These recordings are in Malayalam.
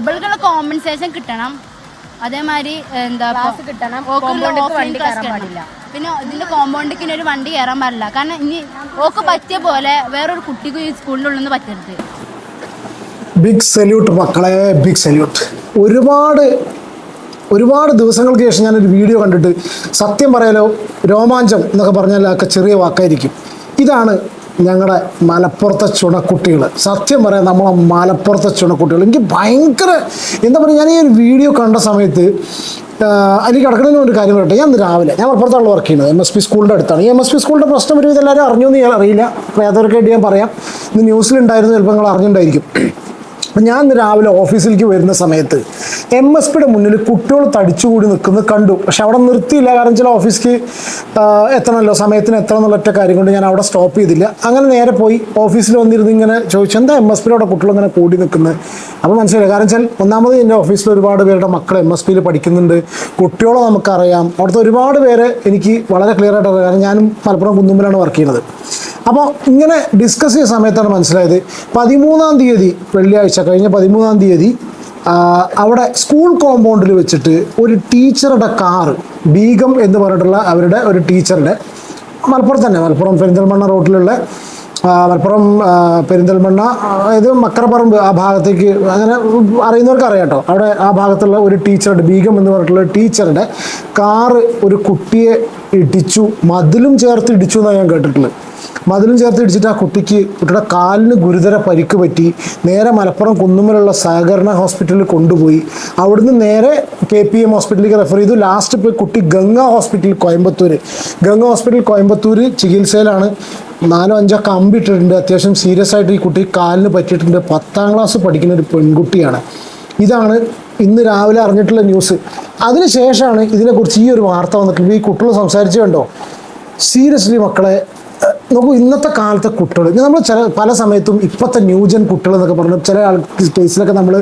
ഇവൾക്കുള്ള കോമ്പൻസേഷൻ കിട്ടണം അതേമാതിരി എന്താ കിട്ടണം. വണ്ടി കയറാൻ. പാടില്ല. പിന്നെ ഇതിന്റെ കോമ്പൗണ്ടിക്ക് ഒരു വണ്ടി കയറാൻ പാടില്ല കാരണം ഇനി ഓക്ക് പറ്റിയ പോലെ വേറൊരു കുട്ടിക്കും ഈ ഉള്ളിൽ നിന്ന് പറ്റരുത് ബിഗ് സല്യൂട്ട് മക്കളെ ബിഗ് സല്യൂട്ട് ഒരുപാട് ഒരുപാട് ദിവസങ്ങൾക്ക് ശേഷം ഞാനൊരു വീഡിയോ കണ്ടിട്ട് സത്യം പറയാലോ രോമാഞ്ചം എന്നൊക്കെ പറഞ്ഞാൽ ഒക്കെ ചെറിയ വാക്കായിരിക്കും ഇതാണ് ഞങ്ങളുടെ മലപ്പുറത്തെ ചുണക്കുട്ടികൾ സത്യം പറയാം നമ്മളെ മലപ്പുറത്തെ ചുണക്കുട്ടികൾ എനിക്ക് ഭയങ്കര എന്താ പറയുക ഞാൻ ഈ ഒരു വീഡിയോ കണ്ട സമയത്ത് എനിക്ക് കിടക്കുന്നതിന് ഒരു കാര്യം പറയട്ടെ? ഞാൻ രാവിലെ ഞാൻ മലപ്പുറത്താണ് വർക്ക് ചെയ്യുന്നത്. എം എസ് പി സ്കൂളിന്റെ അടുത്താണ്. ഈ എം എസ് പി സ്കൂളിന്റെ പ്രശ്നം ഒരു ഇതെല്ലാവരും അറിഞ്ഞു എന്ന് ഞാൻ അറിയില്ല. അപ്പോൾ ഏതൊക്കെ ഞാൻ പറയാം. ഇന്ന് ന്യൂസിലുണ്ടായിരുന്നു ചിലപ്പോൾ നിങ്ങൾ അറിഞ്ഞിട്ടുണ്ടായിരിക്കും. അപ്പം ഞാൻ രാവിലെ ഓഫീസിലേക്ക് വരുന്ന സമയത്ത് എം എസ് പിയുടെ മുന്നിൽ കുട്ടികൾ തടിച്ചുകൂടി നിൽക്കുന്നത് കണ്ടു. പക്ഷെ അവിടെ നിർത്തിയില്ല. കാരണം ചില ഓഫീസിലേക്ക് എത്തണമല്ലോ? സമയത്തിന് എത്തണം എന്നുള്ള ഒറ്റ കാര്യം കൊണ്ട് ഞാൻ അവിടെ സ്റ്റോപ്പ് ചെയ്തില്ല. അങ്ങനെ നേരെ പോയി ഓഫീസിൽ വന്നിരുന്ന് ഇങ്ങനെ ചോദിച്ചു എന്താ എം എസ് പിയുടെ കുട്ടികൾ ഇങ്ങനെ കൂടി നിൽക്കുന്നത് അപ്പോൾ മനസ്സിലായി. കാരണം വെച്ചാൽ ഒന്നാമത് എന്റെ ഓഫീസിൽ ഒരുപാട് പേരുടെ മക്കൾ എം എസ് പിയിൽ പഠിക്കുന്നുണ്ട്. കുട്ടികളെ നമുക്കറിയാം. അവിടുത്തെ ഒരുപാട് പേര് എനിക്ക് വളരെ ക്ലിയർ ആയിട്ട് അറിയാം. കാരണം ഞാനും മലപ്പുറം കുന്നുമ്പിലാണ് വർക്ക് ചെയ്യുന്നത്. അപ്പോൾ ഇങ്ങനെ ഡിസ്കസ് ചെയ്ത സമയത്താണ് മനസ്സിലായത് പതിമൂന്നാം തീയതി വെള്ളിയാഴ്ച കഴിഞ്ഞ പതിമൂന്നാം തീയതി അവിടെ സ്കൂൾ കോമ്പൗണ്ടിൽ വെച്ചിട്ട് ഒരു ടീച്ചറുടെ കാറ് ബീഗം എന്ന് പറഞ്ഞിട്ടുള്ള അവരുടെ ഒരു ടീച്ചറുടെ മലപ്പുറത്ത് തന്നെ മലപ്പുറം പെരിന്തൽമണ്ണ റോഡിലുള്ള ആ, മലപ്പുറം പെരിന്തൽമണ്ണ അതായത് മക്കരപ്പറമ്പ് ആ ഭാഗത്തേക്ക് അങ്ങനെ അറിയുന്നവർക്ക് അറിയാം കേട്ടോ. അവിടെ ആ ഭാഗത്തുള്ള ഒരു ടീച്ചറുടെ ബീഗം എന്ന് പറഞ്ഞിട്ടുള്ള ടീച്ചറുടെ കാറ് ഒരു കുട്ടിയെ ഇടിച്ചു മതിലും ചേർത്ത് ഇടിച്ചു എന്നാണ് ഞാൻ കേട്ടിട്ടുള്ളത്. മതിലും ചേർത്ത് ഇടിച്ചിട്ട് ആ കുട്ടിക്ക് കുട്ടിയുടെ കാലിന് ഗുരുതര പരിക്ക് പറ്റി നേരെ മലപ്പുറം കുന്നുമ്മലുള്ള സഹകരണ ഹോസ്പിറ്റലിൽ കൊണ്ടുപോയി. അവിടുന്ന് നേരെ കെ പി എം ഹോസ്പിറ്റലിലേക്ക് റെഫർ ചെയ്തു. ലാസ്റ്റ് പോയി കുട്ടി ഗംഗ ഹോസ്പിറ്റൽ കോയമ്പത്തൂർ ഗംഗ ഹോസ്പിറ്റൽ കോയമ്പത്തൂർ ചികിത്സയിലാണ്. നാലോ അഞ്ചോ കമ്പിട്ടിട്ടുണ്ട് അത്യാവശ്യം സീരിയസ് ആയിട്ട് ഈ കുട്ടി കാലിന് പറ്റിയിട്ടുണ്ട്. പത്താം ക്ലാസ് പഠിക്കുന്ന ഒരു പെൺകുട്ടിയാണ്. ഇതാണ് ഇന്ന് രാവിലെ അറിഞ്ഞിട്ടുള്ള ന്യൂസ് അതിനുശേഷമാണ് ഇതിനെക്കുറിച്ച് ഈ ഒരു വാർത്ത വന്നിട്ട് ഈ കുട്ടികൾ സംസാരിച്ചു കണ്ടോ? സീരിയസ്ലി മക്കളെ നോക്കൂ ഇന്നത്തെ കാലത്തെ കുട്ടികൾ നമ്മൾ ചില പല സമയത്തും ഇപ്പോഴത്തെ ന്യൂജൻ കുട്ടികൾ എന്നൊക്കെ പറഞ്ഞു ചില കേസിലൊക്കെ നമ്മൾ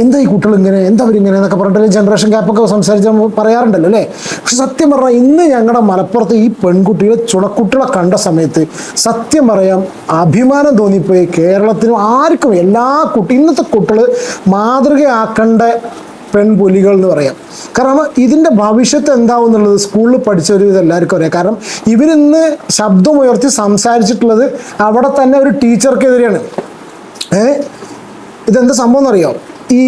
എന്താ ഈ കുട്ടികൾ ഇങ്ങനെ എന്താ ഇങ്ങനെ എന്നൊക്കെ പറഞ്ഞിട്ട് ജനറേഷൻ ഗ്യാപ്പൊക്കെ സംസാരിച്ച് പറയാറുണ്ടല്ലോ അല്ലേ? പക്ഷെ സത്യം പറഞ്ഞാൽ ഇന്ന് ഞങ്ങളുടെ മലപ്പുറത്ത് ഈ പെൺകുട്ടികളെ ചുണക്കുട്ടികളെ കണ്ട സമയത്ത് സത്യം പറയാം അഭിമാനം തോന്നിപ്പോയി കേരളത്തിനും ആർക്കും എല്ലാ കുട്ടി ഇന്നത്തെ കുട്ടികൾ മാതൃകയാക്കേണ്ട പെൺപുലികൾ എന്ന് പറയാം. കാരണം ഇതിന്റെ ഭവിഷ്യത്ത് എന്താവും എന്നുള്ളത് സ്കൂളിൽ പഠിച്ച ഒരു ഇതെല്ലാവർക്കും അറിയാം. കാരണം ഇവരിന്ന് ശബ്ദമുയർത്തി സംസാരിച്ചിട്ടുള്ളത് അവിടെ തന്നെ ഒരു ടീച്ചർക്കെതിരെയാണ് ഏഹ് ഇതെന്താ സംഭവം എന്നറിയോ? ഈ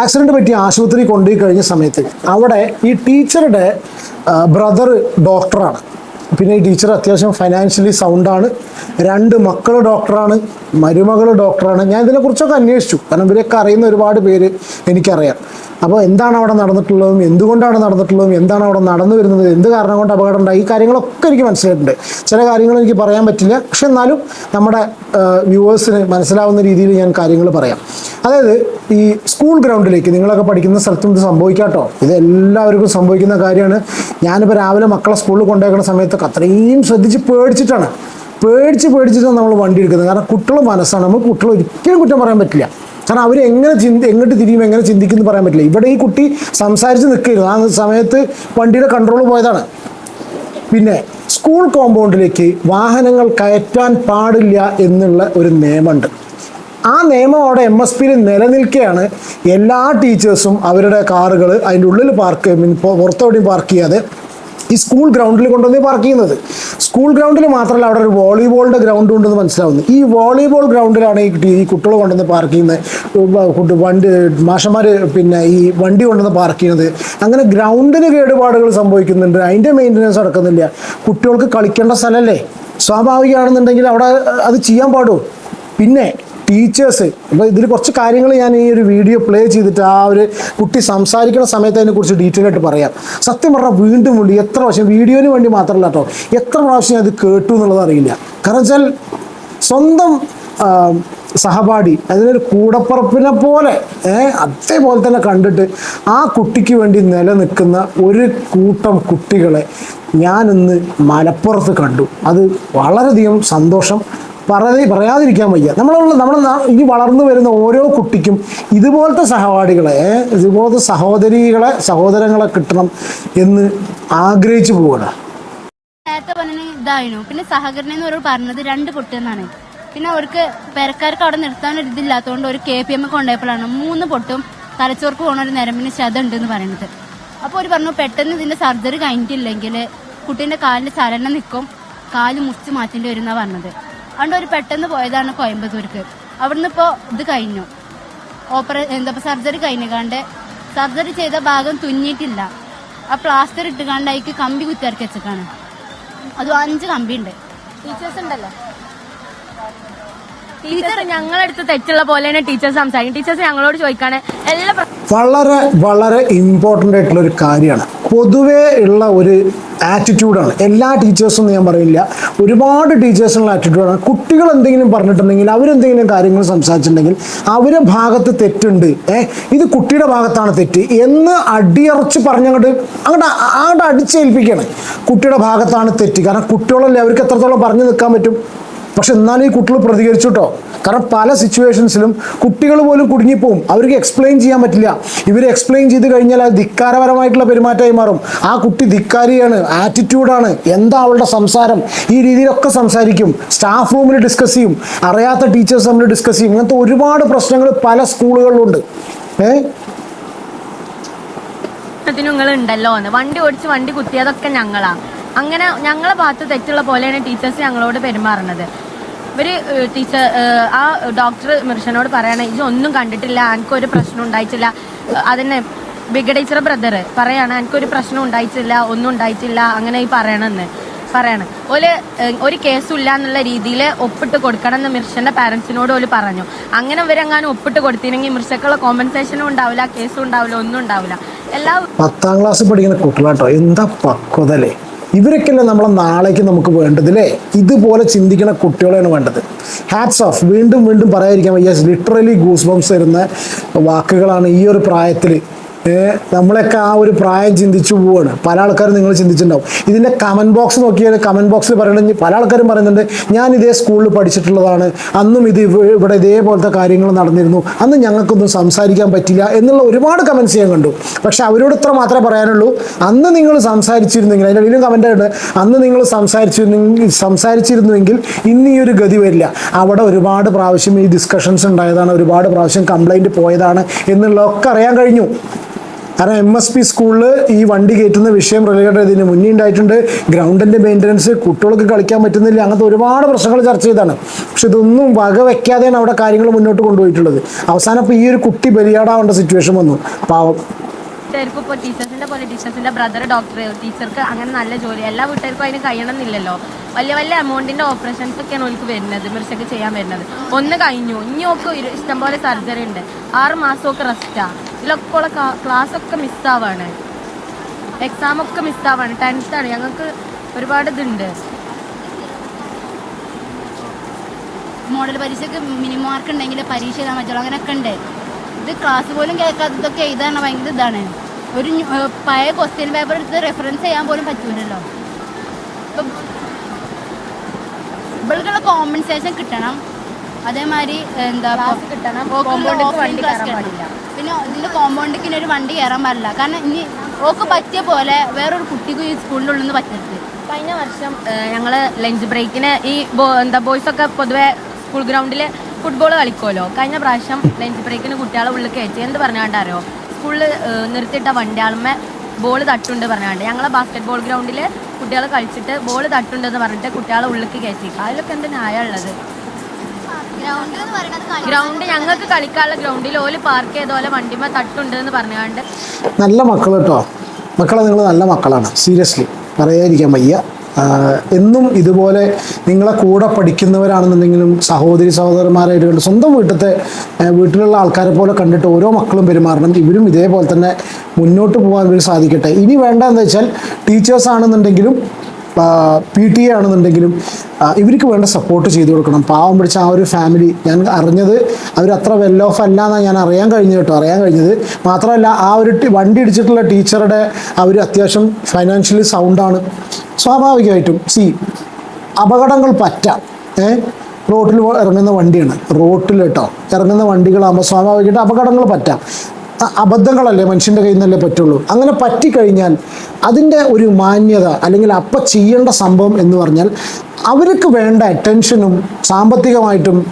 ആക്സിഡന്റ് പറ്റി ആശുപത്രി കൊണ്ടുപോയി കഴിഞ്ഞ സമയത്ത് അവിടെ ഈ ടീച്ചറുടെ ബ്രദർ ഡോക്ടറാണ് പിന്നെ ഈ ടീച്ചർ അത്യാവശ്യം ഫൈനാൻഷ്യലി സൗണ്ടാണ് രണ്ട് മക്കൾ ഡോക്ടറാണ് മരുമകൾ ഡോക്ടറാണ് ഞാൻ ഇതിനെക്കുറിച്ചൊക്കെ അന്വേഷിച്ചു. കാരണം ഇവരൊക്കെ അറിയുന്ന ഒരുപാട് പേര് എനിക്കറിയാം. അപ്പോൾ എന്താണ് അവിടെ നടന്നിട്ടുള്ളതും എന്തുകൊണ്ടാണ് നടന്നിട്ടുള്ളതും എന്താണ് അവിടെ നടന്നു വരുന്നത് എന്ത് കാരണം കൊണ്ട് അപകടം ഉണ്ടായി ഈ കാര്യങ്ങളൊക്കെ എനിക്ക് മനസ്സിലായിട്ടുണ്ട്. ചില കാര്യങ്ങൾ എനിക്ക് പറയാൻ പറ്റില്ല. പക്ഷെ എന്നാലും നമ്മുടെ വ്യൂവേഴ്സിന് മനസ്സിലാവുന്ന രീതിയിൽ ഞാൻ കാര്യങ്ങൾ പറയാം. അതായത് ഈ സ്കൂൾ ഗ്രൗണ്ടിലേക്ക് നിങ്ങളൊക്കെ പഠിക്കുന്ന സ്ഥലത്തും ഇത് സംഭവിക്കാട്ടോ. ഇത് എല്ലാവർക്കും സംഭവിക്കുന്ന കാര്യമാണ്. ഞാനിപ്പോൾ രാവിലെ മക്കളെ സ്കൂളിൽ കൊണ്ടുപോകുന്ന സമയത്തൊക്കെ അത്രയും ശ്രദ്ധിച്ച് പേടിച്ചിട്ടാണ്. പേടിച്ച് പേടിച്ചിട്ടാണ് നമ്മൾ വണ്ടി എടുക്കുന്നത്. കാരണം കുട്ടികളുടെ മനസ്സാണ്. നമുക്ക് കുട്ടികളെ ഒരിക്കലും കുറ്റം പറയാൻ പറ്റില്ല. കാരണം അവർ എങ്ങനെ ചിന്തി എങ്ങോട്ട് തിരിയും എങ്ങനെ ചിന്തിക്കുന്നു പറയാൻ പറ്റില്ല. ഇവിടെ ഈ കുട്ടി സംസാരിച്ച് നിൽക്കരുത് ആ സമയത്ത് വണ്ടിയുടെ കൺട്രോൾ പോയതാണ്. പിന്നെ സ്കൂൾ കോമ്പൗണ്ടിലേക്ക് വാഹനങ്ങൾ കയറ്റാൻ പാടില്ല എന്നുള്ള ഒരു നിയമമുണ്ട്. ആ നിയമം അവിടെ എം എസ് പിയിൽ നിലനിൽക്കുകയാണ്. എല്ലാ ടീച്ചേഴ്സും അവരുടെ കാറുകൾ അതിന്റെ ഉള്ളിൽ പാർക്ക് പുറത്തെവിടെയും പാർക്ക് ചെയ്യാതെ ഈ സ്കൂൾ ഗ്രൗണ്ടിൽ കൊണ്ടുവന്ന് പാർക്ക് ചെയ്യുന്നത്. സ്കൂൾ ഗ്രൗണ്ടിൽ മാത്രമല്ല അവിടെ ഒരു വോളിബോളിന്റെ ഗ്രൗണ്ട് ഉണ്ടെന്ന് മനസ്സിലാവുന്നു. ഈ വോളിബോൾ ഗ്രൗണ്ടിലാണ് ഈ ഈ കുട്ടികൾ കൊണ്ടുവന്ന് പാർക്ക് ചെയ്യുന്നത്. വണ്ടി മാഷന്മാർ പിന്നെ ഈ വണ്ടി കൊണ്ടുവന്ന് പാർക്ക് ചെയ്യുന്നത്. അങ്ങനെ ഗ്രൗണ്ടിന് കേടുപാടുകൾ സംഭവിക്കുന്നുണ്ട്. അതിന്റെ മെയിന്റനൻസ് നടക്കുന്നില്ല. കുട്ടികൾക്ക് കളിക്കേണ്ട സ്ഥലമല്ലേ സ്വാഭാവികമാണെന്നുണ്ടെങ്കിൽ അവിടെ അത് ചെയ്യാൻ പാടുമോ പിന്നെ ടീച്ചേഴ്സ്. അപ്പോൾ ഇതിൽ കുറച്ച് കാര്യങ്ങൾ ഞാൻ ഈ ഒരു വീഡിയോ പ്ലേ ചെയ്തിട്ട് ആ ഒരു കുട്ടി സംസാരിക്കുന്ന സമയത്ത് അതിനെക്കുറിച്ച് ഡീറ്റെയിൽ ആയിട്ട് പറയാം. സത്യം പറഞ്ഞാൽ വീണ്ടും വിളി എത്ര പ്രാവശ്യം വീഡിയോന് വേണ്ടി മാത്രമല്ല കേട്ടോ എത്ര പ്രാവശ്യം അത് കേട്ടു എന്നുള്ളത് അറിയില്ല. കാരണം വെച്ചാൽ സ്വന്തം സഹപാഠി അതിനൊരു കൂടപ്പുറപ്പിനെ പോലെ അതേപോലെ തന്നെ കണ്ടിട്ട് ആ കുട്ടിക്ക് വേണ്ടി നിലനിൽക്കുന്ന ഒരു കൂട്ടം കുട്ടികളെ ഞാനിന്ന് മലപ്പുറത്ത് കണ്ടു. അത് വളരെയധികം സന്തോഷം. പറയാതെ പറയാതിരിക്കാൻ വയ്യ. നമ്മളുള്ള നമ്മൾ ഇനി വളർന്നു വരുന്ന ഓരോ കുട്ടിക്കും ഇതുപോലത്തെ സഹപാഠികളെ ഇതുപോലത്തെ സഹോദരികളെ സഹോദരങ്ങളെ കിട്ടണം എന്ന് ആഗ്രഹിച്ചു പോവുകയാണ് നേരത്തെ ഇതായിരുന്നു. പിന്നെ സഹകരണം എന്ന് പറഞ്ഞത് രണ്ട് കുട്ടിയെന്നാണ് പിന്നെ അവർക്ക് പെരക്കാർക്ക് അവിടെ നിർത്താൻ ഒരു ഇതില്ലാത്തതുകൊണ്ട് ഒരു കെ പി എം കൊണ്ടുപോയപ്പോഴാണ് മൂന്ന് പൊട്ടും തലച്ചോർക്ക് പോകുന്ന ഒരു നരമ്പിന് ശതം ഉണ്ട് എന്ന് പറയുന്നത് അപ്പോൾ അവർ പറഞ്ഞു പെട്ടെന്ന് ഇതിന്റെ സർജറി കഴിഞ്ഞിട്ടില്ലെങ്കിൽ കുട്ടീന്റെ കാലിന്റെ ചലനം നിൽക്കും കാൽ മുറിച്ച് മാറ്റേണ്ടി വരും എന്നാണ് പറഞ്ഞത്. അതുകൊണ്ട് ഒരു പെട്ടെന്ന് പോയതാണ് കോയമ്പത്തൂർക്ക്. അവിടുന്ന് ഇപ്പോൾ ഇത് കഴിഞ്ഞു. ഓപ്പറ എന്താ സർജറി കഴിഞ്ഞുകാണ്ട് സർജറി ചെയ്ത ഭാഗം തുന്നിയിട്ടില്ല. ആ പ്ലാസ്റ്റർ ഇട്ടുകാണ്ട് അതിക്ക് കമ്പി കുത്തിയിറക്കി വെച്ചേക്കാണ്. അതും അഞ്ച് കമ്പി ഉണ്ട് ടീച്ചേഴ്സ് ഉണ്ടല്ലോ. ടീച്ചർ ഞങ്ങളടുത്ത് തെറ്റുള്ള പോലെ തന്നെ ടീച്ചേഴ്സ് സംസാരിക്കും ടീച്ചേഴ്സ് ഞങ്ങളോട് ചോദിക്കാണ് എല്ലാ വളരെ വളരെ ഇമ്പോർട്ടന്റ് ആയിട്ടുള്ള ഒരു കാര്യമാണ്. പൊതുവേ ഉള്ള ഒരു ആറ്റിറ്റ്യൂഡാണ് എല്ലാ ടീച്ചേഴ്സും ഞാൻ പറയില്ല ഒരുപാട് ടീച്ചേഴ്സിനുള്ള ആറ്റിറ്റ്യൂഡാണ് കുട്ടികൾ എന്തെങ്കിലും പറഞ്ഞിട്ടുണ്ടെങ്കിൽ അവരെന്തെങ്കിലും കാര്യങ്ങൾ സംസാരിച്ചിട്ടുണ്ടെങ്കിൽ അവരെ ഭാഗത്ത് തെറ്റുണ്ട്. ഏ ഇത് കുട്ടിയുടെ ഭാഗത്താണ് തെറ്റ് എന്ന് അടിയറച്ച് പറഞ്ഞങ്ങോട്ട് അങ്ങോട്ട് അങ്ങോട്ട് അടിച്ചേൽപ്പിക്കണം കുട്ടിയുടെ ഭാഗത്താണ് തെറ്റ്. കാരണം കുട്ടികളല്ലേ അവർക്ക് എത്രത്തോളം പറഞ്ഞു നിൽക്കാൻ പറ്റും? പക്ഷെ എന്നാലും ഈ കുട്ടികൾ പ്രതികരിച്ചു കേട്ടോ. കാരണം പല സിറ്റുവേഷൻസിലും കുട്ടികൾ പോലും കുടുങ്ങിപ്പോവും. അവർക്ക് എക്സ്പ്ലെയിൻ ചെയ്യാൻ പറ്റില്ല. ഇവർ എക്സ്പ്ലെയിൻ ചെയ്ത് കഴിഞ്ഞാൽ അത് ധിക്കാരപരമായിട്ടുള്ള പെരുമാറ്റമായി മാറും. ആ കുട്ടി ധിക്കാരിയാണ് ആറ്റിറ്റ്യൂഡാണ് എന്താ അവളുടെ സംസാരം ഈ രീതിയിലൊക്കെ സംസാരിക്കും. സ്റ്റാഫ് റൂമിൽ ഡിസ്കസ് ചെയ്യും അറിയാത്ത ടീച്ചേഴ്സ് തമ്മിൽ ഡിസ്കസ് ചെയ്യും. ഇങ്ങനത്തെ ഒരുപാട് പ്രശ്നങ്ങൾ പല സ്കൂളുകളിലുണ്ട് ഏ? നിങ്ങൾ ഉണ്ടല്ലോ വണ്ടി ഓടിച്ച് വണ്ടി കുത്തിയതൊക്കെ ഞങ്ങളാ. അങ്ങനെ ഞങ്ങളെ ഭാഗത്ത് തെറ്റുള്ള പോലെയാണ് ടീച്ചേഴ്സ് ഞങ്ങളോട് പെരുമാറുന്നത്. ഏഹ്, ടീച്ചർ ആ ഡോക്ടർ മിർഷനോട് പറയണേ ഇത് ഒന്നും കണ്ടിട്ടില്ല എനിക്കൊരു പ്രശ്നം ഉണ്ടായിട്ടില്ല. അതിനെ ബിഗ ബ്രദർ പറയാണ് എനിക്കൊരു പ്രശ്നം ഉണ്ടായിട്ടില്ല ഒന്നും ഉണ്ടായിട്ടില്ല. അങ്ങനെ ഈ പറയണമെന്ന് പറയാണ്. ഓൽ ഒരു കേസും ഇല്ല എന്നുള്ള രീതിയിൽ ഒപ്പിട്ട് കൊടുക്കണം എന്ന് മിർഷന്റെ പാരന്റ്സിനോട് ഓൽ പറഞ്ഞു. അങ്ങനെ ഇവരെങ്ങാനും ഒപ്പിട്ട് കൊടുത്തിരുന്നെങ്കിൽ മിർഷക്കുള്ള കോമ്പൻസേഷനും ഉണ്ടാവില്ല കേസും ഉണ്ടാവില്ല ഒന്നും ഉണ്ടാവില്ല. എല്ലാ പത്താം ക്ലാസ് പഠിക്കുന്ന കുട്ടികളാട്ടോ എന്താ പക്വത അല്ലേ ഇവരൊക്കെയല്ലേ നമ്മളെ നാളേക്ക് നമുക്ക് വേണ്ടത് അല്ലേ ഇതുപോലെ ചിന്തിക്കുന്ന കുട്ടികളെയാണ് വേണ്ടത്. ഹാറ്റ്സ് ഓഫ് വീണ്ടും വീണ്ടും പറയാതിരിക്കാൻ വയ്യ. ലിറ്ററലി ഗൂസ് ബംസ് തരുന്ന വാക്കുകളാണ് ഈ ഒരു പ്രായത്തിൽ നമ്മളൊക്കെ ആ ഒരു പ്രായം ചിന്തിച്ചു പോവാണ്. പല ആൾക്കാരും നിങ്ങൾ ചിന്തിച്ചിട്ടുണ്ടാവും. ഇതിന്റെ കമന്റ് ബോക്സ് നോക്കിയാൽ കമന്റ് ബോക്സിൽ പറയുന്നത് പല ആൾക്കാരും പറയുന്നുണ്ട് ഞാൻ ഇതേ സ്കൂളിൽ പഠിച്ചിട്ടുള്ളതാണ്. അന്നും ഇത് ഇവിടെ ഇതേപോലത്തെ കാര്യങ്ങൾ നടന്നിരുന്നു. അന്ന് ഞങ്ങൾക്കൊന്നും സംസാരിക്കാൻ പറ്റില്ല എന്നുള്ള ഒരുപാട് കമന്റ്സ് ഞാൻ കണ്ടു. പക്ഷെ അവരോട് ഇത്ര മാത്രമേ പറയാനുള്ളൂ. അന്ന് നിങ്ങൾ സംസാരിച്ചിരുന്നെങ്കിൽ അതിന്റെ ഇടയിലും കമന്റായിട്ട് അന്ന് നിങ്ങൾ സംസാരിച്ചിരുന്നെങ്കിൽ സംസാരിച്ചിരുന്നുവെങ്കിൽ ഇന്ന് ഈ ഒരു ഗതി വരില്ല. അവിടെ ഒരുപാട് പ്രാവശ്യം ഈ ഡിസ്കഷൻസ് ഉണ്ടായതാണ് ഒരുപാട് പ്രാവശ്യം കംപ്ലൈന്റ് പോയതാണ് എന്നുള്ളതൊക്കെ അറിയാൻ കഴിഞ്ഞു. കാരണം എം എസ് പി സ്കൂളിൽ ഈ വണ്ടി കയറ്റുന്ന വിഷയം റിലേറ്റഡ് ഇതിന് മുന്നേ ഉണ്ടായിട്ടുണ്ട്. ഗ്രൗണ്ടിന്റെ മെയിന്റനൻസ് കുട്ടികൾക്ക് കളിക്കാൻ പറ്റുന്നില്ല. അങ്ങനത്തെ ഒരുപാട് പ്രശ്നങ്ങൾ ചർച്ച ചെയ്താണ്. പക്ഷെ ഇതൊന്നും വക വെക്കാതെയാണ് അവിടെ കാര്യങ്ങൾ മുന്നോട്ട് കൊണ്ടുപോയിട്ടുള്ളത്. അവസാനം ഇപ്പോൾ ഈ ഒരു കുട്ടി ബലിയാടാവേണ്ട സിറ്റുവേഷൻ വന്നു. പാവം. വീട്ടുകാർക്കും ഇപ്പോൾ ടീച്ചേഴ്സിന്റെ പോലെ ടീച്ചേഴ്സിന്റെ ബ്രദർ ഡോക്ടർ ടീച്ചർക്ക് അങ്ങനെ നല്ല ജോലി. എല്ലാ വീട്ടുകാർക്കും അതിന് കഴിയണമെന്നില്ലല്ലോ. വലിയ വലിയ എമൗണ്ടിന്റെ ഓപ്പറേഷൻസ് ഒക്കെയാണ് ഓൾക്ക് വരുന്നത് മിർച്ചക്ക് ചെയ്യാൻ വരുന്നത്. ഒന്ന് കഴിഞ്ഞു. ഇനി ഒക്കെ ഇഷ്ടംപോലെ സർജറി ഉണ്ട്. ആറ് മാസമൊക്കെ റെസ്റ്റാ ഇതിലൊക്കെ ഉള്ള ക്ലാസ് ഒക്കെ മിസ്സാവാണ്. എക്സാം ഒക്കെ മിസ്സാവാണ്. ആണ്. ഞങ്ങൾക്ക് ഒരുപാട് ഇതുണ്ട്. മോഡൽ പരീക്ഷയ്ക്ക് മിനിമം മാർക്ക് ഉണ്ടെങ്കിൽ പരീക്ഷ എഴുതാൻ പറ്റുള്ളൂ. അങ്ങനെയൊക്കെ ഉണ്ട്. ഇത് ക്ലാസ് പോലും കേൾക്കാത്തതൊക്കെ ഇതൊക്കെ എഴുതാൻ ഭയങ്കര ഇതാണ്. ഒരു പഴയ ക്വസ്റ്റ്യൻ പേപ്പർ എടുത്ത് റെഫറൻസ് ചെയ്യാൻ പോലും പറ്റൂലല്ലോ. ഇപ്പം ഇവൾക്കുള്ള കോമ്പൻസേഷൻ കിട്ടണം. അതേമാതിരി എന്താ കിട്ടണം. പിന്നെ ഇതിന്റെ കോമ്പൗണ്ടിക്ക് ഇനി ഒരു വണ്ടി കയറാൻ പാടില്ല. കാരണം ഇനി ഓക്ക് പറ്റിയ പോലെ വേറൊരു കുട്ടിക്കും ഈ സ്കൂളിനുള്ളിൽ നിന്ന് പറ്റരുത് കഴിഞ്ഞ വർഷം ഞങ്ങൾ ലഞ്ച് ബ്രേക്കിന് ഈ എന്താ ബോയ്സ് ഒക്കെ പൊതുവെ സ്കൂൾ ഗ്രൗണ്ടിൽ ഫുട്ബോൾ കളിക്കുമല്ലോ കഴിഞ്ഞ പ്രാവശ്യം ലഞ്ച് ബ്രേക്കിന് കുട്ടികളെ ഉള്ളിൽ കയറ്റി. എന്ത് പറഞ്ഞാണ്ടറിയോ സ്കൂളിൽ നിർത്തിയിട്ട വണ്ടിയാളുമ്മേ ബോൾ തട്ടുണ്ട് പറഞ്ഞാണ്ട് ഞങ്ങളെ ബാസ്കറ്റ് ബോൾ ഗ്രൗണ്ടിൽ കുട്ടികൾ കളിച്ചിട്ട് ബോൾ തട്ടുണ്ടെന്ന് പറഞ്ഞിട്ട് കുട്ടികളെ ഉള്ളിലേക്ക് കയറ്റി. അതിലൊക്കെ എന്ത് ന്യായമുള്ളത്? ഗ്രൗണ്ട് എന്ന് പറയുന്നത് ഗ്രൗണ്ട് ഞങ്ങൾക്ക് കളിക്കാനുള്ള ഗ്രൗണ്ടിൽ ഓൽ പാർക്ക് ചെയ്ത പോലെ വണ്ടിമേ തട്ടുണ്ട് എന്ന് പറഞ്ഞുകൊണ്ട് നല്ല മക്കൾ കേട്ടോ മക്കളെ നിങ്ങൾ നല്ല മക്കളാണ്. സീരിയസ്ലി പറയാതിരിക്കാൻ വയ്യ. എന്നും ഇതുപോലെ നിങ്ങളെ കൂടെ പഠിക്കുന്നവരാണെന്നുണ്ടെങ്കിലും സഹോദരി സഹോദരന്മാരായിട്ട് കണ്ട് സ്വന്തം വീട്ടിലത്തെ വീട്ടിലുള്ള ആൾക്കാരെ പോലെ കണ്ടിട്ട് ഓരോ മക്കളും പെരുമാറണം. ഇവരും ഇതേപോലെ തന്നെ മുന്നോട്ട് പോകാൻ വേണ്ടി സാധിക്കട്ടെ. ഇനി വേണ്ടതെന്ന് വെച്ചാൽ ടീച്ചേഴ്സ് ആണെന്നുണ്ടെങ്കിലും പി ടി എ ആണെന്നുണ്ടെങ്കിലും ഇവർക്ക് വേണ്ട സപ്പോർട്ട് ചെയ്തു കൊടുക്കണം. പാവം പിടിച്ച ആ ഒരു ഫാമിലി ഞാൻ അറിഞ്ഞത് അവർ അത്ര വെൽ ഓഫ് അല്ല എന്നാണ് ഞാൻ അറിയാൻ കഴിഞ്ഞു കേട്ടോ അറിയാൻ കഴിഞ്ഞത്. മാത്രമല്ല ആ ഒരു വണ്ടി ഇടിച്ചിട്ടുള്ള ടീച്ചറുടെ അവർ അത്യാവശ്യം ഫൈനാൻഷ്യലി സൗണ്ടാണ് സ്വാഭാവികമായിട്ടും സി അപകടങ്ങൾ പറ്റാം. ഏ? റോട്ടിൽ ഇറങ്ങുന്ന വണ്ടിയാണ്. റോട്ടിൽ കേട്ടോ ഇറങ്ങുന്ന വണ്ടികളാകുമ്പോൾ സ്വാഭാവികമായിട്ട് അപകടങ്ങൾ പറ്റാം. അബദ്ധങ്ങളല്ലേ മനുഷ്യന്റെ കയ്യിൽ നിന്നല്ലേ പറ്റുള്ളൂ? അങ്ങനെ പറ്റിക്കഴിഞ്ഞാൽ അതിന്റെ ഒരു മാന്യത അല്ലെങ്കിൽ അപ്പം ചെയ്യേണ്ട സംഭവം എന്ന് പറഞ്ഞാൽ അവർക്ക് വേണ്ട അറ്റൻഷനും സാമ്പത്തികമായിട്ടും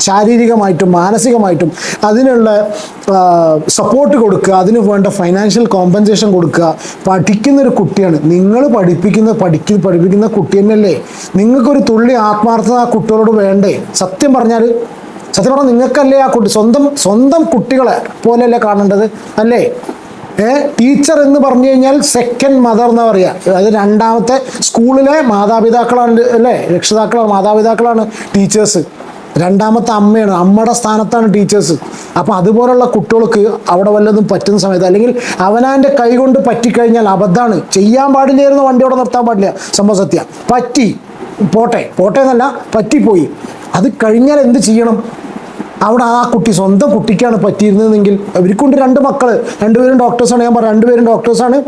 ശാരീരികമായിട്ടും മാനസികമായിട്ടും അതിനുള്ള സപ്പോർട്ട് കൊടുക്കുക അതിന് വേണ്ട ഫൈനാൻഷ്യൽ കോമ്പൻസേഷൻ കൊടുക്കുക. പഠിക്കുന്ന ഒരു കുട്ടിയാണ്. നിങ്ങൾ പഠിപ്പിക്കുന്ന പഠിക്ക പഠിപ്പിക്കുന്ന കുട്ടി തന്നെയല്ലേ? നിങ്ങൾക്കൊരു തുള്ളി ആത്മാർത്ഥത ആ കുട്ടികളോട് വേണ്ടേ? സത്യം പറഞ്ഞാൽ സത്യം പറഞ്ഞാൽ നിങ്ങൾക്കല്ലേ ആ കുട്ടി സ്വന്തം സ്വന്തം കുട്ടികളെ പോലെയല്ലേ കാണേണ്ടത്? അല്ലേ? ഏ? ടീച്ചർ എന്ന് പറഞ്ഞു കഴിഞ്ഞാൽ സെക്കൻഡ് മദർ എന്ന് പറയുക അതായത് രണ്ടാമത്തെ സ്കൂളിലെ മാതാപിതാക്കളാണ് അല്ലേ? രക്ഷിതാക്കളാണ് മാതാപിതാക്കളാണ് ടീച്ചേഴ്സ് രണ്ടാമത്തെ അമ്മയാണ് അമ്മയുടെ സ്ഥാനത്താണ് ടീച്ചേഴ്സ് അപ്പോൾ അതുപോലുള്ള കുട്ടികൾക്ക് അവിടെ വല്ലതും പറ്റുന്ന സമയത്ത് അല്ലെങ്കിൽ അവനാന്റെ കൈ കൊണ്ട് പറ്റിക്കഴിഞ്ഞാൽ അബദ്ധമാണ്. ചെയ്യാൻ പാടില്ലായിരുന്നു വണ്ടി അവിടെ നിർത്താൻ പാടില്ല. സംഭവ സത്യ. പറ്റി. പോട്ടെ. പോട്ടെ എന്നല്ല പറ്റിപ്പോയി. അത് കഴിഞ്ഞാൽ എന്ത് ചെയ്യണം? അവിടെ ആ കുട്ടി സ്വന്തം കുട്ടിക്കാണ് പറ്റിയിരുന്നതെങ്കിൽ അവർക്കുണ്ട് രണ്ട് മക്കൾ രണ്ടുപേരും ഡോക്ടേഴ്സാണ് ഞാൻ പറയാം രണ്ടുപേരും ഡോക്ടേഴ്സാണ്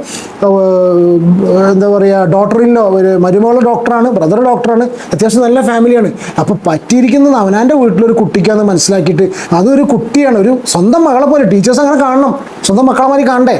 എന്താ പറയുക ഡോക്ടറില്ലോ ഒരു മരുമകൾ ഡോക്ടറാണ് ബ്രദർ ഡോക്ടറാണ് അത്യാവശ്യം നല്ല ഫാമിലിയാണ് അപ്പോൾ പറ്റിയിരിക്കുന്നത് അവനാന്റെ വീട്ടിലൊരു കുട്ടിക്കാന്ന് മനസ്സിലാക്കിയിട്ട് അതൊരു കുട്ടിയാണ്. ഒരു സ്വന്തം മകളെ പോലെ ടീച്ചേഴ്സ് അങ്ങനെ കാണണം. സ്വന്തം മക്കളെ മാതിരി കാണണ്ടേ?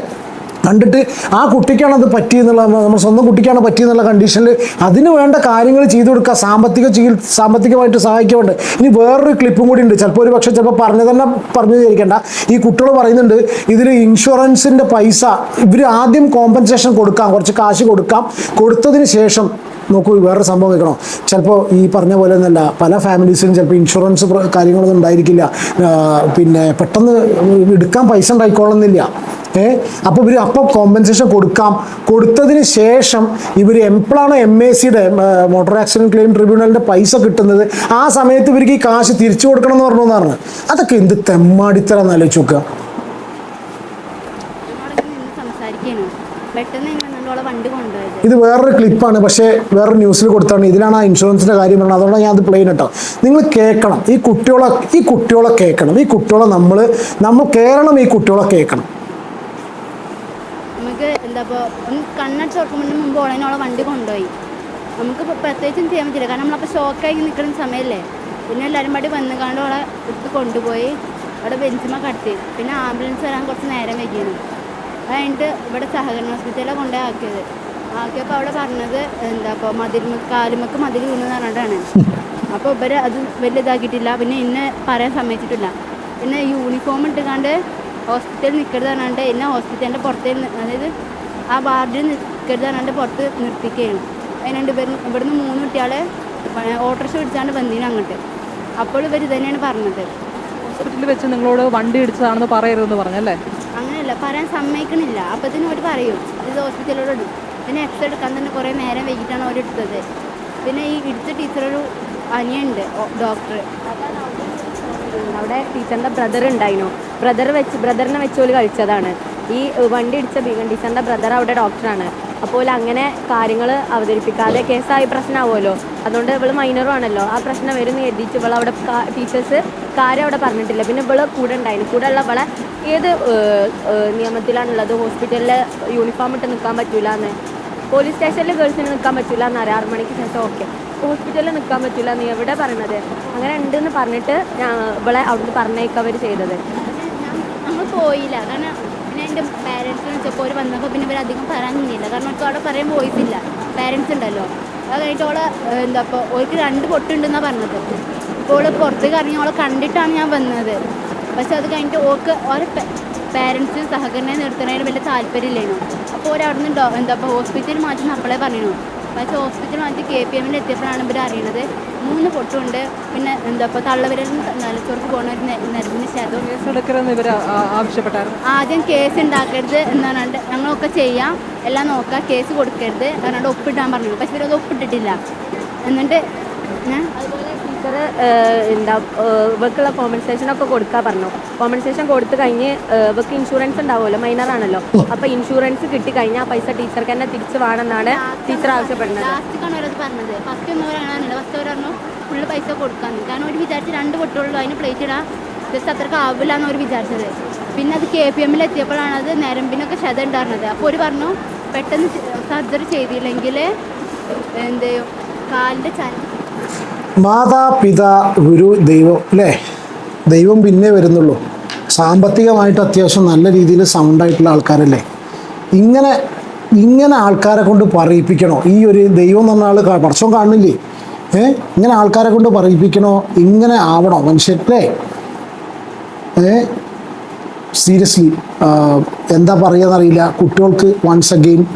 കണ്ടിട്ട് ആ കുട്ടിക്കാണ് അത് പറ്റിയെന്നുള്ള നമ്മുടെ സ്വന്തം കുട്ടിക്കാണ് പറ്റിയെന്നുള്ള കണ്ടീഷനിൽ അതിന് വേണ്ട കാര്യങ്ങൾ ചെയ്തു കൊടുക്കുക സാമ്പത്തിക ചികിത്സ സാമ്പത്തികമായിട്ട് സഹായിക്കുന്നുണ്ട്. ഇനി വേറൊരു ക്ലിപ്പും കൂടി ഉണ്ട്. ചിലപ്പോൾ ഒരു പക്ഷേ ചിലപ്പോൾ പറഞ്ഞു തന്നെ പറഞ്ഞു വിചാരിക്കേണ്ട ഈ കുട്ടികൾ പറയുന്നുണ്ട് ഇതിൽ ഇൻഷുറൻസിന്റെ പൈസ ഇവർ ആദ്യം കോമ്പൻസേഷൻ കൊടുക്കാം. കുറച്ച് കാശ് കൊടുക്കാം. കൊടുത്തതിന് ശേഷം നോക്കൂ വേറൊരു സംഭവം കേൾക്കണോ. ചിലപ്പോൾ ഈ പറഞ്ഞ പോലെ ഒന്നല്ല പല ഫാമിലീസിനും ചിലപ്പോൾ ഇൻഷുറൻസ് കാര്യങ്ങളൊന്നും ഉണ്ടായിരിക്കില്ല. പിന്നെ പെട്ടെന്ന് എടുക്കാൻ പൈസ ഉണ്ടായിക്കോളുന്നില്ല. ഏ? അപ്പോൾ ഇവർ അപ്പോൾ കോമ്പൻസേഷൻ കൊടുക്കാം. കൊടുത്തതിന് ശേഷം ഇവർ എംപ്ലാണോ എം എ സിയുടെ മോട്ടോർ ആക്സിഡന്റ് ക്ലെയിം ട്രിബ്യൂണലിന്റെ പൈസ കിട്ടുന്നത് ആ സമയത്ത് ഇവർക്ക് ഈ കാശ് തിരിച്ചു കൊടുക്കണം എന്ന് പറഞ്ഞു എന്നാണ് അതൊക്കെ എന്ത് തെമ്മാടിത്തരം എന്നാലോചിച്ച് നോക്കുക. പെട്ടെന്ന് ഇങ്ങനെ നമ്മളോളെ വണ്ടി കൊണ്ടുപോയത്. ഇത് വേറൊരു ക്ലിപ്പാണ് പക്ഷേ വേറൊരു ന്യൂസിൽ കൊടുത്താണ്. ഇതിലാണ് ആ ഇൻഷുറൻസിന്റെ കാര്യം പറഞ്ഞത്. അതുകൊണ്ടാണ് ഞാൻ അത് പ്ലെയിൻ കേട്ടോ. നിങ്ങൾ കേൾക്കണം. ഈ കുട്ടികളെ ഈ കുട്ടികളെ കേൾക്കണം. ഈ കുട്ടികളെ നമ്മൾ നമ്മൾ കേരളം ഈ കുട്ടികളെ കേൾക്കണം. നമുക്ക് എന്താ ഇപ്പോൾ ഒന്ന് കണ്ണടച്ച് തുറക്കുമ്പോൾ മുമ്പ് ഓളനോളെ വണ്ടി കൊണ്ടുപോയി. നമുക്ക് ഇപ്പോൾ പ്രത്യേകിച്ചും ചെയ്യാൻ പറ്റില്ല. കാരണം നമ്മളപ്പോൾ ഷോക്കായി നിൽക്കുന്ന സമയമല്ലേ പിന്നെ എല്ലാവരും പാടി വന്ന് കണ്ട് അവിടെ എടുത്ത് കൊണ്ടുപോയി. അവിടെ ബെഞ്ചിമ കടത്തി. പിന്നെ ആംബുലൻസ് വരാൻ കുറച്ച് നേരം വൈകിയിരുന്നു അത് ഇവിടെ സഹകരണ ഹോസ്പിറ്റലിലാണ് കൊണ്ടുപോയി ആക്കിയത്. ആക്കിയപ്പോൾ അവിടെ പറഞ്ഞത് എന്താ ഇപ്പോൾ മതിൽ കാലുമക്ക് മതിൽ വീണെന്ന് പറഞ്ഞിട്ടാണ്. അപ്പോൾ ഇവർ അത് വലിയ ഇതാക്കിയിട്ടില്ല പിന്നെ ഇന്നെ പറയാൻ സമ്മതിച്ചിട്ടില്ല. പിന്നെ യൂണിഫോം ഇട്ടുകാണ്ട് ഹോസ്പിറ്റലിൽ നിൽക്കരുത് പറഞ്ഞാണ്ട് എന്നെ ഹോസ്പിറ്റലിന്റെ പുറത്ത് അതായത് ആ വാർഡിൽ നിൽക്കരുത് പറഞ്ഞാണ്ട് പുറത്ത് നിർത്തിക്കുകയാണ്. അതിനുണ്ട് ഇവർ ഇവിടുന്ന് മൂന്ന് കുട്ടികളെ ഓട്ടോറിക്ഷ പിടിച്ചാണ്ട് വന്നീന് അങ്ങോട്ട്. അപ്പോൾ ഇവർ തന്നെയാണ് പറഞ്ഞത്. ഹോസ്പിറ്റലിൽ വെച്ച് നിങ്ങളോട് വണ്ടി ഇടിച്ചതാണെന്ന് പറയരുതെന്ന് പറഞ്ഞല്ലേ അങ്ങനെയല്ല പറയാൻ സമ്മതിക്കണില്ല. അപ്പത്തിന് അവർ പറയും ഇത് ഹോസ്പിറ്റലിലോട് പിന്നെ എക്സ് എടുക്കാൻ തന്നെ കുറേ നേരം വൈകിട്ടാണ് അവർ എടുത്തത് പിന്നെ ഈ ഇടിച്ച ടീച്ചറൊരു അനിയുണ്ട് ഡോക്ടർ അവിടെ ടീച്ചറിന്റെ ബ്രദർ ഉണ്ടായിരുന്നു ബ്രദർ വെച്ച് ബ്രദറിനെ വെച്ചോൽ കഴിച്ചതാണ്. ഈ വണ്ടി ഇടിച്ച ബീഗൻ ബ്രദർ അവിടെ ഡോക്ടറാണ് അപ്പോൾ അങ്ങനെ കാര്യങ്ങൾ അവതരിപ്പിക്കാതെ കേസായി പ്രശ്നമാവുമല്ലോ. അതുകൊണ്ട് ഇവൾ മൈനറുവാണല്ലോ ആ പ്രശ്നം വരുന്ന എഴുതിച്ച് ഇവൾ അവിടെ ടീച്ചേഴ്സ് കാര്യം അവിടെ പറഞ്ഞിട്ടില്ല. പിന്നെ ഇവൾ കൂടെ ഉണ്ടായിരുന്നു കൂടെ ഉള്ള ഇവളെ ഏത് നിയമത്തിലാണുള്ളത്? ഹോസ്പിറ്റലിൽ യൂണിഫോം ഇട്ട് നിൽക്കാൻ പറ്റൂല എന്ന് പോലീസ് സ്റ്റേഷനിൽ ഗേൾസിന് നിൽക്കാൻ പറ്റില്ല എന്ന് അറിയാം. ആറ് മണിക്ക് ശേഷം ഓക്കെ ഹോസ്പിറ്റലിൽ നിൽക്കാൻ പറ്റില്ല നീ എവിടെ പറയണത്? അങ്ങനെ ഉണ്ടെന്ന് പറഞ്ഞിട്ട് ഇവളെ അവിടുന്ന് പറഞ്ഞേക്കവർ ചെയ്തത്. പോയില്ല. കാരണം പിന്നെ എന്റെ പാരൻസിനെ വെച്ചപ്പോൾ അവർ വന്നപ്പോൾ പിന്നെ ഇവർ അധികം പറയാൻ കാരണം അവർക്ക് അവിടെ പറയാൻ വോയിസ് ഇല്ല. പാരൻസ് ഉണ്ടല്ലോ. അത് കഴിഞ്ഞിട്ട് അവൾ എന്താ അപ്പോൾ ഓൾക്ക് രണ്ട് പൊട്ടുണ്ടെന്നാണ് പറഞ്ഞത്. അപ്പോൾ അവൾ പുറത്തേക്ക് ഇറങ്ങി അവളെ കണ്ടിട്ടാണ് ഞാൻ വന്നത്. പക്ഷെ അത് കഴിഞ്ഞിട്ട് ഓക്ക് ഓരോ പാരൻസ് സഹകരണം നിർത്തുന്നതിന് വലിയ താല്പര്യമില്ലേനു? അപ്പോൾ ഒരവിടെ നിന്ന് എന്താ അപ്പോൾ ഹോസ്പിറ്റലിൽ മാറ്റി നമ്മളെ പറഞ്ഞു പക്ഷേ ഹോസ്പിറ്റലിൽ മാറ്റി കെ പി എമ്മിൽ എത്തിയപ്പോഴാണ് ഇവർ അറിയണത് മൂന്ന് പൊട്ടുണ്ട്. പിന്നെ എന്താ ഇപ്പോൾ തള്ളവരിൽ നിലച്ചോർക്ക് ഒരു നെരമ്പിന് ഇവർ ആദ്യം കേസ് ഉണ്ടാക്കരുത് എന്ന് പറഞ്ഞിട്ട് ഞങ്ങളൊക്കെ ചെയ്യാം. എല്ലാം നോക്കാം കേസ് കൊടുക്കരുത് പറഞ്ഞിട്ട് ഒപ്പിട്ടാൻ പറഞ്ഞു പക്ഷെ ഇവരത് ഒപ്പിട്ടിട്ടില്ല. എന്നിട്ട് ഞാൻ അതുപോലെ ടീച്ചർ എന്താ ഇവർക്കുള്ള കോമ്പൻസേഷൻ ഒക്കെ കൊടുക്കാൻ പറഞ്ഞു. കോമ്പൻസേഷൻ കൊടുത്തു കഴിഞ്ഞ് ഇവർക്ക് ഇൻഷുറൻസ് ഉണ്ടാവുമല്ലോ മൈനർ ആണല്ലോ. അപ്പൊ ഇൻഷുറൻസ് കിട്ടി കഴിഞ്ഞാൽ പൈസ ടീച്ചർക്ക് തന്നെ തിരിച്ചു വേണമെന്നാണ് ടീച്ചർ ആവശ്യപ്പെടുന്നത്. ഫുള്ള് പൈസ കൊടുക്കാന്ന് കാരണം ഒരു വിചാരിച്ച് രണ്ട് പൊട്ടുള്ളൂ അതിന് പ്ലേറ്റ് ഇടാം ജസ്റ്റ് അത്രയ്ക്ക് ആവില്ല എന്ന് അവർ വിചാരിച്ചത്. പിന്നെ അത് കെ പി എമ്മിൽ എത്തിയപ്പോഴാണ് അത് നരമ്പിനൊക്കെ ക്ഷത ഉണ്ടായിരുന്നത്. അപ്പോൾ ഒരു പറഞ്ഞു പെട്ടെന്ന് സർജറി ചെയ്തില്ലെങ്കിൽ എന്ത് ചെയ്യും? കാലിന്റെ ചന മാതാപിതാ ഗുരു ദൈവം അല്ലേ? ദൈവം പിന്നെ വരുന്നുള്ളൂ. സാമ്പത്തികമായിട്ട് അത്യാവശ്യം നല്ല രീതിയിൽ സൗണ്ടായിട്ടുള്ള ആൾക്കാരല്ലേ? ഇങ്ങനെ ഇങ്ങനെ ആൾക്കാരെ കൊണ്ട് പറയിപ്പിക്കണോ? ഈ ഒരു ദൈവം എന്ന് പറഞ്ഞ ആൾ പടച്ചോൻ കാണുന്നില്ലേ? ഏ? ഇങ്ങനെ ആൾക്കാരെ കൊണ്ട് പറയിപ്പിക്കണോ? ഇങ്ങനെ ആവണോ? മനുഷ്യല്ലേ ഏ? സീരിയസ്ലി എന്താ പറയുക എന്നറിയില്ല കുട്ടികൾക്ക് വൺസ് അഗെയിൻ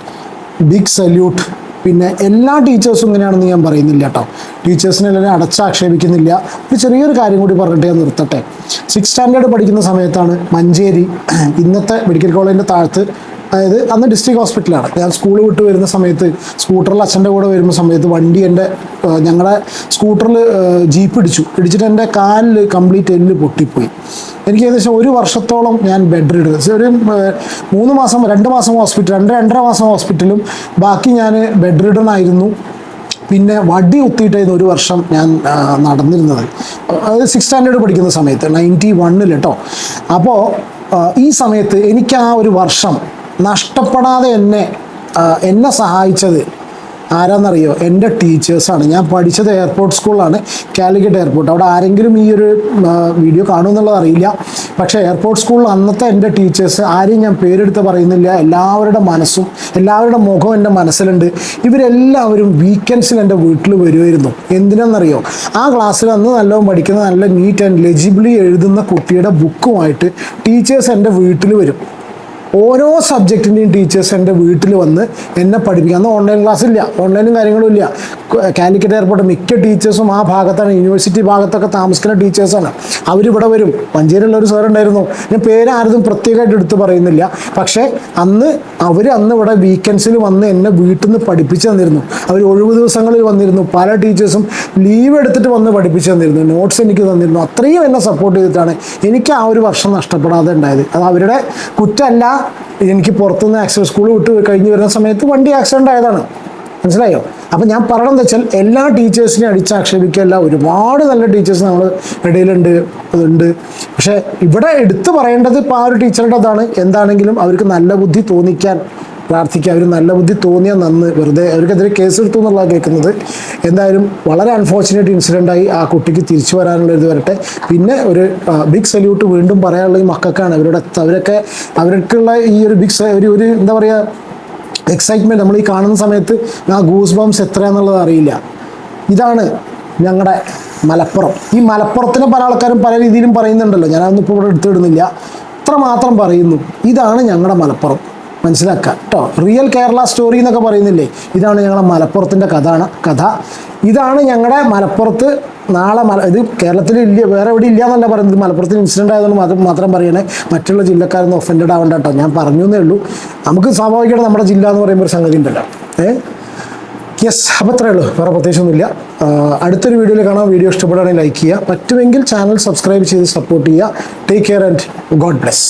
ബിഗ് സല്യൂട്ട് പിന്നെ എല്ലാ ടീച്ചേഴ്സും ഇങ്ങനെയാണെന്ന് ഞാൻ പറയുന്നില്ല കേട്ടോ. ടീച്ചേഴ്സിനെ എല്ലാവരും അടച്ചാക്ഷേപിക്കുന്നില്ല ഒരു ചെറിയൊരു കാര്യം കൂടി പറഞ്ഞിട്ട് ഞാൻ നിർത്തട്ടെ. സിക്സ് സ്റ്റാൻഡേർഡ് പഠിക്കുന്ന സമയത്താണ് മഞ്ചേരി ഇന്നത്തെ മെഡിക്കൽ കോളേജിന്റെ താഴത്ത് അതായത് അന്ന് ഡിസ്ട്രിക്ട് ഹോസ്പിറ്റലാണ് ഞാൻ സ്കൂൾ വിട്ട് വരുന്ന സമയത്ത് സ്കൂട്ടറിൽ അച്ഛന്റെ കൂടെ വരുന്ന സമയത്ത് വണ്ടി എന്റെ ഞങ്ങളുടെ സ്കൂട്ടറിൽ ജീപ്പ് ഇടിച്ചു. ഇടിച്ചിട്ട് എന്റെ കാലിൽ കംപ്ലീറ്റ് എല്ല് പൊട്ടിപ്പോയി. എനിക്ക് ഏകദേശം ഒരു വർഷത്തോളം ഞാൻ ബെഡ് ഇടുക ഒരു മൂന്ന് മാസം രണ്ട് മാസം ഹോസ്പിറ്റൽ രണ്ട് രണ്ടര മാസം ഹോസ്പിറ്റലും ബാക്കി ഞാൻ ബെഡ് ഇടണമായിരുന്നു പിന്നെ വടി കുത്തിയിട്ടായിരുന്നു ഒരു വർഷം ഞാൻ നടന്നിരുന്നത്. അതായത് സിക്സ് സ്റ്റാൻഡേർഡ് പഠിക്കുന്ന സമയത്ത് നയന്റി വണ്ണിൽ കേട്ടോ അപ്പോൾ ഈ സമയത്ത് എനിക്ക് ആ ഒരു വർഷം നഷ്ടപ്പെടാതെ എന്നെ എന്നെ സഹായിച്ചത് ആരാന്നറിയോ? എന്റെ ടീച്ചേഴ്സാണ്. ഞാൻ പഠിച്ചത് എയർപോർട്ട് സ്കൂളാണ് കാലിക്കറ്റ് എയർപോർട്ട്. അവിടെ ആരെങ്കിലും ഈ ഒരു വീഡിയോ കാണുമെന്നുള്ളത് അറിയില്ല. പക്ഷേ എയർപോർട്ട് സ്കൂളിൽ അന്നത്തെ എന്റെ ടീച്ചേഴ്സ് ആരെയും ഞാൻ പേരെടുത്ത് പറയുന്നില്ല. എല്ലാവരുടെ മനസ്സും എല്ലാവരുടെ മുഖവും എന്റെ മനസ്സിലുണ്ട്. ഇവരെല്ലാവരും വീക്കെൻഡ്സിൽ എന്റെ വീട്ടിൽ വരുമായിരുന്നു എന്തിനാണെന്നറിയോ ആ ക്ലാസ്സിൽ അന്ന് നല്ലോണം പഠിക്കുന്ന നല്ല നീറ്റ് ആൻഡ് ലെജിബിളി എഴുതുന്ന കുട്ടിയുടെ ബുക്കുമായിട്ട് ടീച്ചേഴ്സ് എന്റെ വീട്ടിൽ വരും. ഓരോ സബ്ജക്റ്റിന്റെയും ടീച്ചേഴ്സ് എന്റെ വീട്ടിൽ വന്ന് എന്നെ പഠിപ്പിക്കുക അന്ന് ഓൺലൈൻ ക്ലാസ് ഇല്ല. ഓൺലൈനും കാര്യങ്ങളും ഇല്ല. കാലിക്കറ്റ് എയർപോർട്ട് മിക്ക ടീച്ചേഴ്സും ആ ഭാഗത്താണ്. യൂണിവേഴ്സിറ്റി ഭാഗത്തൊക്കെ താമസിക്കുന്ന ടീച്ചേഴ്സാണ് അവരിവിടെ വരും. മഞ്ചേരിയുള്ള ഒരു സാറുണ്ടായിരുന്നു ഞാൻ പേര് ആരും പ്രത്യേകമായിട്ട് എടുത്ത് പറയുന്നില്ല. പക്ഷേ അന്ന് അവർ അന്ന് ഇവിടെ വീക്കെൻഡ്സിൽ വന്ന് എന്നെ വീട്ടിൽ നിന്ന് പഠിപ്പിച്ചു തന്നിരുന്നു. അവർ ഒഴിവ് ദിവസങ്ങളിൽ വന്നിരുന്നു. പല ടീച്ചേഴ്സും ലീവ് എടുത്തിട്ട് വന്ന് പഠിപ്പിച്ചു തന്നിരുന്നു. നോട്ട്സ് എനിക്ക് തന്നിരുന്നു. അത്രയും എന്നെ സപ്പോർട്ട് ചെയ്തിട്ടാണ് എനിക്ക് ആ ഒരു വർഷം നഷ്ടപ്പെടാതെ ഉണ്ടായത്. അത് അവരുടെ കുറ്റമല്ല. എനിക്ക് പുറത്തുനിന്ന് ആക്സിഡന്റ് സ്കൂൾ വിട്ട് കഴിഞ്ഞ് വരുന്ന സമയത്ത് വണ്ടി ആക്സിഡന്റ് ആയതാണ്. മനസ്സിലായോ? അപ്പം ഞാൻ പറയണമെന്ന് വെച്ചാൽ എല്ലാ ടീച്ചേഴ്സിനെയും അടിച്ചാക്ഷേപിക്കുകയല്ല ഒരുപാട് നല്ല ടീച്ചേഴ്സ് നമ്മൾ ഇടയിലുണ്ട് അതുണ്ട് പക്ഷേ ഇവിടെ എടുത്തു പറയേണ്ടത് ഇപ്പോൾ ആ ഒരു ടീച്ചറുടെ അതാണ് എന്താണെങ്കിലും അവർക്ക് നല്ല ബുദ്ധി തോന്നിക്കാൻ പ്രാർത്ഥിക്കുക അവർ നല്ല ബുദ്ധി തോന്നിയാൽ നന്ന് വെറുതെ അവർക്കെതിരെ കേസെടുത്തു എന്നുള്ള കേൾക്കുന്നത്. എന്തായാലും വളരെ അൺഫോർച്ചുനേറ്റ് ഇൻസിഡന്റ് ആയി ആ കുട്ടിക്ക് തിരിച്ചു വരാനുള്ള ഇത് വരട്ടെ. പിന്നെ ഒരു ബിഗ് സല്യൂട്ട് വീണ്ടും പറയാനുള്ള ഈ മക്കൾക്കാണ്. അവരുടെ അവരൊക്കെ അവർക്കുള്ള ഈ ഒരു ബിഗ് ഒരു ഒരു എന്താ പറയുക എക്സൈറ്റ്മെന്റ് നമ്മൾ ഈ കാണുന്ന സമയത്ത് ആ ഗൂസ് ബംസ് എത്രയാണെന്നുള്ളത് അറിയില്ല. ഇതാണ് ഞങ്ങളുടെ മലപ്പുറം. ഈ മലപ്പുറത്തിനെ പല ആൾക്കാരും പല രീതിയിലും പറയുന്നുണ്ടല്ലോ. ഞാനതൊന്നും ഇപ്പോൾ ഇവിടെ എടുത്തിടുന്നില്ല ഇത്ര മാത്രം പറയുന്നു. ഇതാണ് ഞങ്ങളുടെ മലപ്പുറം. മനസ്സിലാക്കുക. കേട്ടോ റിയൽ കേരള സ്റ്റോറി എന്നൊക്കെ പറയുന്നില്ലേ? ഇതാണ് ഞങ്ങളുടെ മലപ്പുറത്തിന്റെ കഥാണ് കഥ. ഇതാണ് ഞങ്ങളുടെ മലപ്പുറത്ത് നാളെ മല ഇത് കേരളത്തിൽ ഇല്ല വേറെ എവിടെ ഇല്ല എന്നല്ല പറയുന്നത്. മലപ്പുറത്തിന് ഇൻസിഡന്റ് ആയതുകൊണ്ട് മാത്രം മാത്രം പറയണേ. മറ്റുള്ള ജില്ലക്കാരൊന്നും ഒഫൻഡഡ് ആവണ്ട കേട്ടോ ഞാൻ പറഞ്ഞു എന്നേ ഉള്ളൂ. നമുക്ക് സ്വാഭാവികമായിട്ട് നമ്മുടെ ജില്ല എന്ന് പറയുമ്പോൾ ഒരു സംഗതി ഉണ്ടല്ലോ. ഏ? യെസ് അപ്പോൾ അത്രേ ഉള്ളൂ. വേറെ പ്രത്യേകിച്ചൊന്നുമില്ല. അടുത്തൊരു വീഡിയോയിൽ കാണാം. വീഡിയോ ഇഷ്ടപ്പെടുകയാണെങ്കിൽ ലൈക്ക് ചെയ്യുക. പറ്റുമെങ്കിൽ ചാനൽ സബ്സ്ക്രൈബ് ചെയ്ത് സപ്പോർട്ട് ചെയ്യുക. Take care and God bless